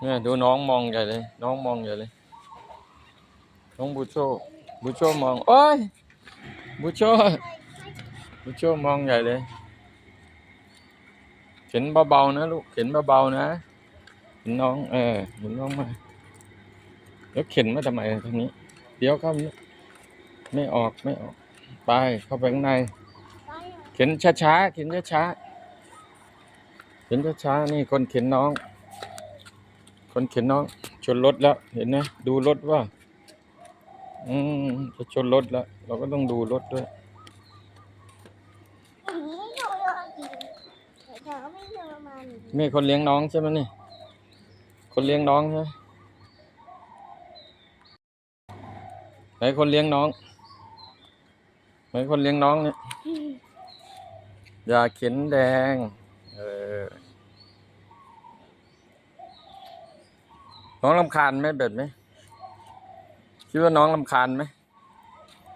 เนี่ยดูน้องมองใหญ่เลย น้องมองใหญ่เลย น้องบูโชบูโชมองโอ้ยบูโชบูโชมองใหญ่เลย เข็นเบาๆนะลูกเข็นเบาๆนะเห็นน้อง เออเห็นน้องมาแล้วเข็นมาทำไมทางนี้เดี๋ยวเข้าไม่ไม่ออกไม่ออก ไปเข้าไปข้างใน เข็นช้าๆเข็นช้าๆเข็นช้าๆนี่คนเข็นน้อง คนเข็นน้องชนรถแล้ว เห็นไหมดูรถว่า อืมจะชนรถแล้ว เราก็ต้องดูรถด้วยนี้โยโย่กินแต่ก็ไม่โยมาหนินี่คนเลี้ยงน้องใช่ไหมนี่ คนเลี้ยงน้องใช่ไหมไหนคนเลี้ยงน้องไหนคนเลี้ยงน้องเนี่ยอย่าเข็นแดง เออ น้องลำคาญไหมแบบนี้คิดว่าน้องลำคาญไหม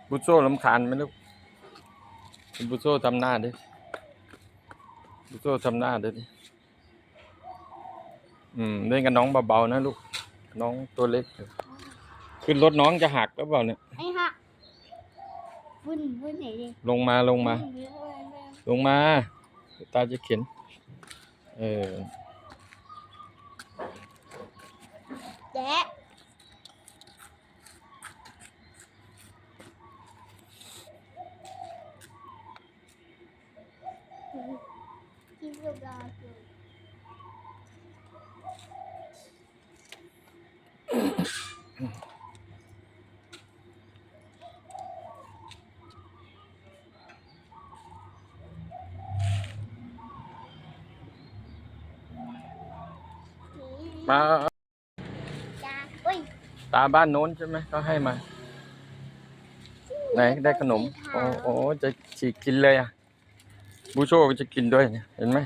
บุโซ่ลำคาญไหมลูกคุณบุโซ่ทำหน้าดิบุโซ่ทำหน้าดิอืมเล่นกับน้องเบาๆนะลูก น้องตัวเล็กอยู่ขึ้นรถน้องจะหักหรือเปล่าเนี่ยไอ้หักวุ่นวุ่นไหนดิลงมาลงมาวุ่นเยอะเลยเลยลงมา ตาจะเข็น เออ แด ตาบ้านโน้นใช่ไหมเขาให้มา ไหนได้ขนม โอ้โอ้จะฉีกกินเลยอะ บูโชก็จะกินด้วยเนี่ยเห็นไหม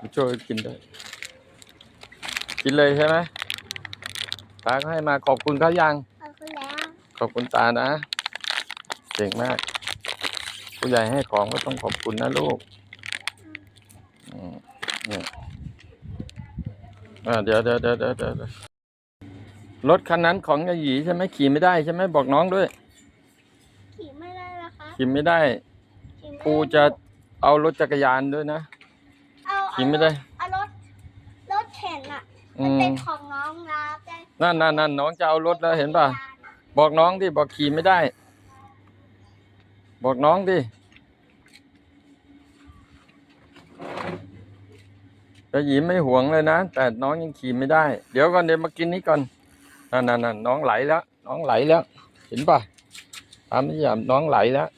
บูโชก็กินด้วย กินเลยใช่ไหมตาเขาให้มาขอบคุณเขายังเอาคุณแล้วขอบคุณตานะเก่งมาก ผู้ใหญ่ให้ของก็ต้องขอบคุณนะลูกอืมเนี่ยอ่าเดี๋ยวเดี๋ยวเดี๋ยวเดี๋ยวเดี๋ยว รถคันนั้นของยายหยีใช่ไหมขี่ไม่ได้ใช่ไหมบอกน้องด้วย ขี่ไม่ได้แล้วคะขี่ไม่ได้ขี่ไม่ได้ครูจะเอารถจักรยานด้วยนะ เอาขี่ไม่ได้ เอารถรถเข็นอะอืมันมเป็นของน้องนะแต่นั่นนั่นนั่นน้องจะเอารถแล้วเห็นป่ะ บอกน้องดิบอกขี่ไม่ได้ บอกน้องดิแต่หยีไม่ห่วงเลยนะ แต่น้องยังขี่ไม่ได้ เดี๋ยวก่อนเดี๋ยวมากินนี้ก่อน นั่นนั่นน้องไหลแล้ว น้องไหลแล้ว เห็นป่ะตามที่ยามน้องไหลแล้ว